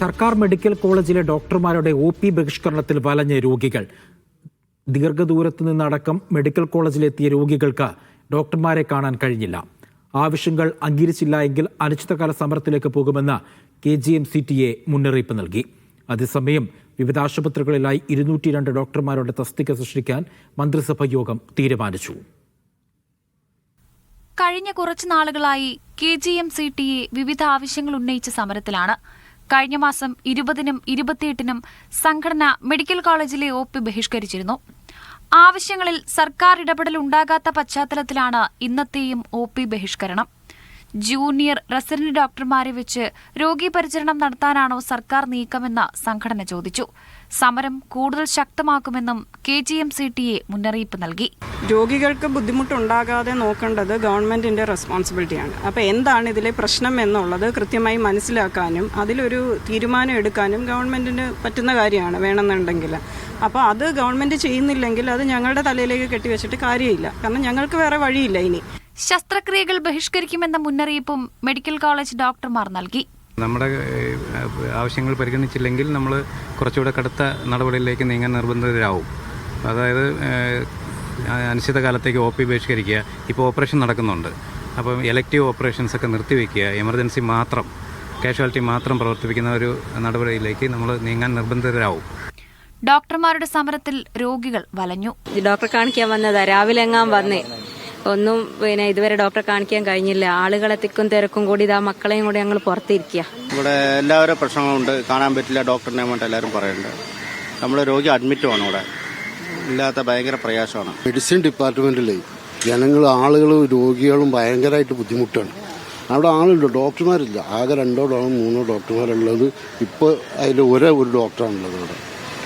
സർക്കാർ മെഡിക്കൽ കോളേജിലെ ഡോക്ടർമാരുടെ ഒ പി ബഹിഷ്കരണത്തിൽ വലഞ്ഞ രോഗികൾ. ദീർഘദൂരത്തു നിന്നടക്കം മെഡിക്കൽ കോളേജിലെത്തിയ രോഗികൾക്ക് ഡോക്ടർമാരെ കാണാൻ കഴിഞ്ഞില്ല. ആവശ്യങ്ങൾ അംഗീകരിച്ചില്ല എങ്കിൽ അനിശ്ചിതകാല സമരത്തിലേക്ക് പോകുമെന്ന് K G M C T A മുന്നറിയിപ്പ് നൽകി. അതേസമയം വിവിധ ആശുപത്രികളിലായി ഇരുന്നൂറ്റി രണ്ട് ഡോക്ടർമാരുടെ തസ്തിക സൃഷ്ടിക്കാൻ മന്ത്രിസഭാ യോഗം തീരുമാനിച്ചു. കഴിഞ്ഞ കുറച്ചു നാളുകളായി K G M C T A വിവിധ ആവശ്യങ്ങൾ ഉന്നയിച്ച സമരത്തിലാണ് കഴിഞ്ഞ മാസം ഇരുപതിനും ഇരുപത്തിയെട്ടിനും സംഘടന മെഡിക്കൽ കോളേജിലെ ഒ പി ബഹിഷ്കരിച്ചിരുന്നു. ആവശ്യങ്ങളിൽ സർക്കാർ ഇടപെടൽ ഉണ്ടാകാത്ത പശ്ചാത്തലത്തിലാണ് ഇന്നത്തെയും ഒ പി ബഹിഷ്കരണം. ജൂനിയർ റെസിഡന്റ് ഡോക്ടർമാരെ വെച്ച് രോഗി പരിചരണം നടത്താനാണോ സർക്കാർ നീക്കമെന്ന് സംഘടന ചോദിച്ചു. സമരം കൂടുതൽ ശക്തമാക്കുമെന്നും K G M C T A മുന്നറിയിപ്പ് നൽകി. രോഗികൾക്ക് ബുദ്ധിമുട്ടുണ്ടാകാതെ നോക്കേണ്ടത് ഗവൺമെന്റിന്റെ റെസ്പോൺസിബിലിറ്റിയാണ്. അപ്പോൾ എന്താണ് ഇതിലെ പ്രശ്നം എന്നുള്ളത് കൃത്യമായി മനസ്സിലാക്കാനും അതിലൊരു തീരുമാനം എടുക്കാനും ഗവൺമെന്റിന് പറ്റുന്ന കാര്യമാണ് വേണമെന്നുണ്ടെങ്കിൽ. അപ്പോൾ അത് ഗവൺമെന്റ് ചെയ്യുന്നില്ലെങ്കിൽ അത് ഞങ്ങളുടെ തലയിലേക്ക് കെട്ടിവെച്ചിട്ട് കാര്യമില്ല. കാരണം ഞങ്ങൾക്ക് വേറെ വഴിയില്ല ഇനി. ശസ്ത്രക്രിയകൾ ബഹിഷ്കരിക്കുമെന്ന മുന്നറിയിപ്പും മെഡിക്കൽ കോളേജ് ഡോക്ടർമാർ നൽകി. നമ്മുടെ ആവശ്യങ്ങൾ പരിഗണിച്ചില്ലെങ്കിൽ നമ്മൾ കുറച്ചുകൂടെ കടുത്ത നടപടിയിലേക്ക് നീങ്ങാൻ നിർബന്ധിതരാകും അതായത് അനിശ്ചിതകാലത്തേക്ക് ഒ പി ബഹിഷ്കരിക്കുക. ഇപ്പോൾ ഓപ്പറേഷൻ നടക്കുന്നുണ്ട്. അപ്പം എലക്റ്റീവ് ഓപ്പറേഷൻസ് ഒക്കെ നിർത്തിവെക്കുക. എമർജൻസി മാത്രം കാഷ്വാലിറ്റി മാത്രം പ്രവർത്തിപ്പിക്കുന്ന ഒരു നടപടിയിലേക്ക് നമ്മൾ നീങ്ങാൻ നിർബന്ധിതരാകും ഡോക്ടർമാരുടെ സമരത്തിൽ രോഗികൾ വലഞ്ഞു. ഡോക്ടർ കാണിക്കാൻ വന്നതാ. രാവിലെ എങ്ങാൻ വന്നേ. ഒന്നും പിന്നെ ഇതുവരെ ഡോക്ടറെ കാണിക്കാൻ കഴിഞ്ഞില്ല. ആളുകളെ തിക്കും തിരക്കും കൂടി ഇതാ മക്കളെയും കൂടി ഞങ്ങൾ പുറത്തിരിക്കുക ഇവിടെ എല്ലാവരും പ്രശ്നങ്ങളുണ്ട്. കാണാൻ പറ്റില്ല ഡോക്ടറിനെ വേണ്ടി എല്ലാവരും പറയുന്നുണ്ട്. നമ്മൾ രോഗി അഡ്മിറ്റുമാണ് ഇവിടെ. ഇല്ലാത്ത ഭയങ്കര പ്രയാസമാണ്. മെഡിസിൻ ഡിപ്പാർട്ട്മെന്റിലെ ജനങ്ങൾ ആളുകളും രോഗികളും ഭയങ്കരമായിട്ട് ബുദ്ധിമുട്ടാണ്. അവിടെ ആളുണ്ട്. ഡോക്ടർമാരില്ല. ആകെ രണ്ടോ ഡോ മൂന്നോ ഡോക്ടർമാരുള്ളത് ഇപ്പോൾ അതിൽ ഒരേ ഒരു ഡോക്ടറാണുള്ളത് അവിടെ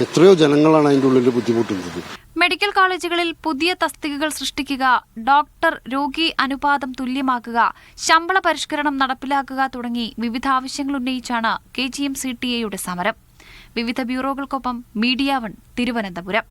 എത്രയോ ജനങ്ങളാണ് അതിന്റെ ഉള്ളിൽ ബുദ്ധിമുട്ടുന്നത്. മെഡിക്കൽ കോളേജുകളിൽ പുതിയ തസ്തികകൾ സൃഷ്ടിക്കുക ഡോക്ടർ രോഗി അനുപാതം തുല്യമാക്കുക ശമ്പള പരിഷ്കരണം നടപ്പിലാക്കുക തുടങ്ങി വിവിധ ആവശ്യങ്ങൾ ഉന്നയിച്ചാണ് K G M C T എയുടെ സമരം. വിവിധ ബ്യൂറോകൾക്കൊപ്പം മീഡിയ വൺ തിരുവനന്തപുരം.